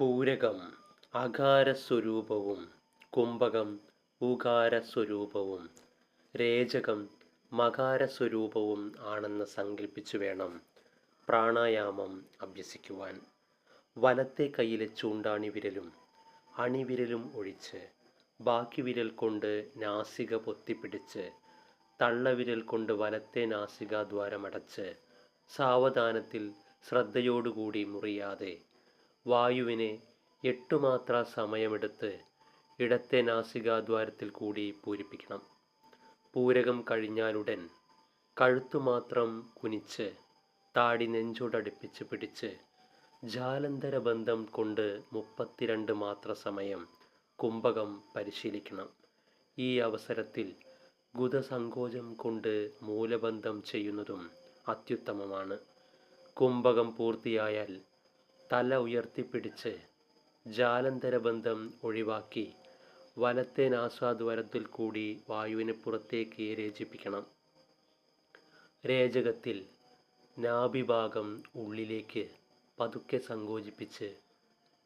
പൂരകം അകാരസ്വരൂപവും കുംഭകം ഉകാരസ്വരൂപവും രേചകം മകാരസ്വരൂപവും ആണെന്ന് സങ്കല്പിച്ചു വേണം പ്രാണായാമം അഭ്യസിക്കുവാൻ. വലത്തെ കൈയിലെ ചൂണ്ടാണി വിരലും അണിവിരലും ഒഴിച്ച് ബാക്കി വിരൽ കൊണ്ട് നാസിക പൊത്തിപ്പിടിച്ച് തള്ളവിരൽ കൊണ്ട് വലത്തെ നാസികാദ്വാരമടച്ച് സാവധാനത്തിൽ ശ്രദ്ധയോടുകൂടി മുറിയാതെ വായുവിനെ എട്ടു മാത്ര സമയമെടുത്ത് ഇടത്തെ നാസികാദ്വാരത്തിൽ കൂടി പൂരിപ്പിക്കണം. പൂരകം കഴിഞ്ഞാലുടൻ കഴുത്തു മാത്രം കുനിച്ച് താടി നെഞ്ചോടടുപ്പിച്ച് പിടിച്ച് ജാലന്തര ബന്ധം കൊണ്ട് മുപ്പത്തിരണ്ട് മാത്ര സമയം കുംഭകം പരിശീലിക്കണം. ഈ അവസരത്തിൽ ഗുദസങ്കോചം കൊണ്ട് മൂലബന്ധം ചെയ്യുന്നതും അത്യുത്തമമാണ്. കുംഭകം പൂർത്തിയായാൽ തല ഉയർത്തിപ്പിടിച്ച് ജാലന്തരബന്ധം ഒഴിവാക്കി വലത്തെ നാസാദ്വാരത്തിൽ കൂടി വായുവിനെ പുറത്തേക്ക് രേചിപ്പിക്കണം രേചകത്തിൽ നാഭിഭാഗം ഉള്ളിലേക്ക് പതുക്കെ സങ്കോചിപ്പിച്ച്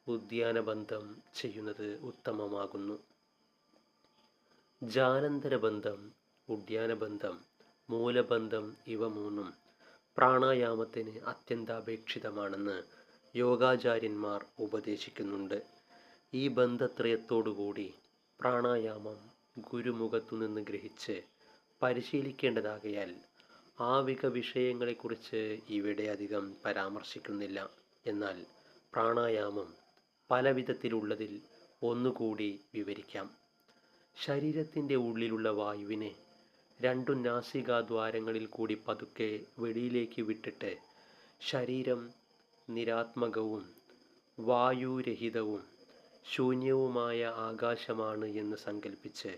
ഉദ്യാനബന്ധം ചെയ്യുന്നത് ഉത്തമമാകുന്നു. ജാലന്തരബന്ധം ഉദ്യാനബന്ധം മൂലബന്ധം ഇവ മൂന്നും പ്രാണായാമത്തിന് അത്യന്താപേക്ഷിതമാണെന്ന് യോഗാചാര്യന്മാർ ഉപദേശിക്കുന്നുണ്ട്. ഈ ബന്ധത്രയത്തോടുകൂടി പ്രാണായാമം ഗുരുമുഖത്തു നിന്ന് ഗ്രഹിച്ച് പരിശീലിക്കേണ്ടതാകയാൽ ആവിക വിഷയങ്ങളെക്കുറിച്ച് ഇവിടെ അധികം പരാമർശിക്കുന്നില്ല. എന്നാൽ പ്രാണായാമം പല വിധത്തിലുള്ളതിൽ ഒന്നുകൂടി വിവരിക്കാം. ശരീരത്തിന്റെ ഉള്ളിലുള്ള വായുവിനെ രണ്ടു നാസികാദ്വാരങ്ങളിൽ കൂടി പതുക്കെ വെളിയിലേക്ക് വിട്ടിട്ട് ശരീരം നിരാത്മകവും വായുരഹിതവും ശൂന്യവുമായ ആകാശമാണ് എന്ന് സങ്കല്പിച്ച്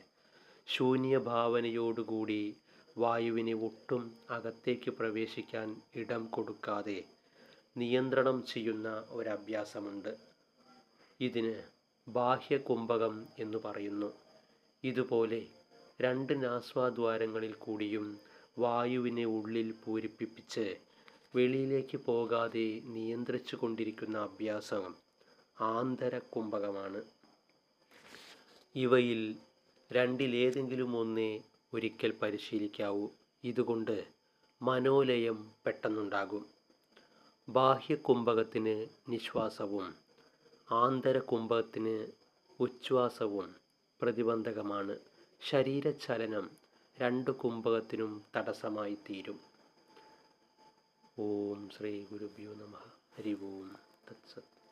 ശൂന്യഭാവനയോടുകൂടി വായുവിനെ ഒട്ടും അകത്തേക്ക് പ്രവേശിക്കാൻ ഇടം കൊടുക്കാതെ നിയന്ത്രണം ചെയ്യുന്ന ഒരഭ്യാസമുണ്ട്. ഇതിന് ബാഹ്യകുംഭകം എന്ന് പറയുന്നു. ഇതുപോലെ രണ്ട് നാസ്വാദ്വാരങ്ങളിൽ കൂടിയും വായുവിനെ ഉള്ളിൽ പൂരിപ്പിച്ച് വെളിയിലേക്ക് പോകാതെ നിയന്ത്രിച്ചു കൊണ്ടിരിക്കുന്ന അഭ്യാസം ആന്തരകുംഭകമാണ് ഇവയിൽ രണ്ടിലേതെങ്കിലും ഒന്നേ ഒരിക്കൽ പരിശീലിക്കാവൂ. ഇതുകൊണ്ട് മനോലയം പെട്ടെന്നുണ്ടാകും. ബാഹ്യകുംഭകത്തിന് നിശ്വാസവും ആന്തരകുംഭകത്തിന് ഉച്ഛ്വാസവും പ്രതിബന്ധകമാണ്. ശരീരചലനം രണ്ട് കുംഭകത്തിനും തടസ്സമായി തീരും. ഓം ശ്രീ ഗുരുഭ്യോ നമ. ഹരി ഓം. തത്സത്.